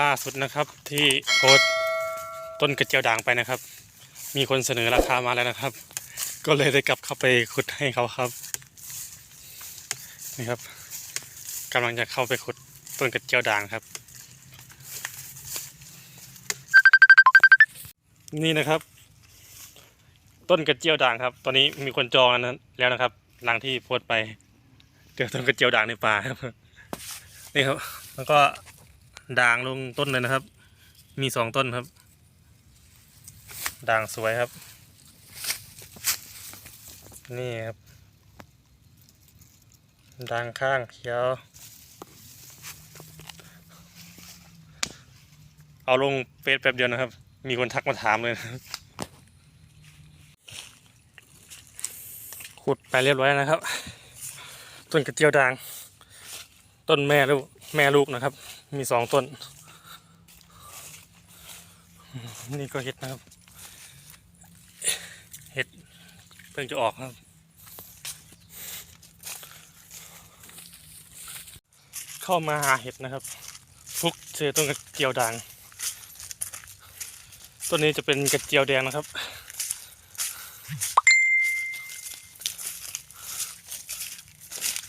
ล่าสุดนะครับที่โพสต์ต้นกระเจียวด่างไปนะครับ มีคนเสนอราคามาแล้วนะครับ ก็เลยได้กลับเข้าไปขุดให้เขาครับนี่ครับกำลังจะเข้าไปขุดต้นกระเจียวด่างครับ นี่นะครับ ต้นกระเจียวด่างครับ ตอนนี้มีคนจองนนั้นแล้วนะครับหลังที่โพสต์ไปเจอต้นกระเจียวด่างในป่าครับนี่ครับ แล้วก็ ด่างลงต้นเลยนะครับ มีสองต้นครับ ด่างสวยครับ นี่ครับด่างข้างเขียว เอาลงเฟซแป๊บเดียวนะครับ มีคนทักมาถามเลยนะขุดไปเรียบร้อยนะครับ ต้นกระเจียวด่าง ต้นแม่ลูก แม่ลูกนะครับ มีสองต้น นี่ก็เห็ดนะครับ เห็ดเพิ่งจะออกครับ เข้ามาหาเห็ดนะครับ ฟุกเจอต้นกระเจียวด่างต้นนี้จะเป็นกระเจียวแดงนะครับ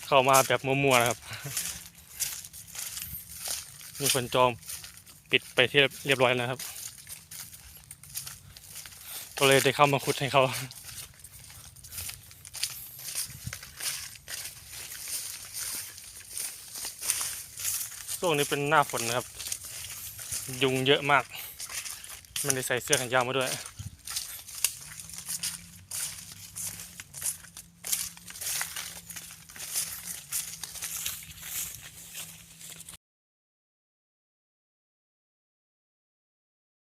เข้ามาแบบมัวๆนะครับ มีคนจองปิดไปที่เรียบร้อยแล้วนะครับ ก็เลยได้เข้ามาขุดให้เขาช่วงนี้เป็นหน้าฝนนะครับ ยุงเยอะมาก มันได้ใส่เสื้อแขนยาวมาด้วย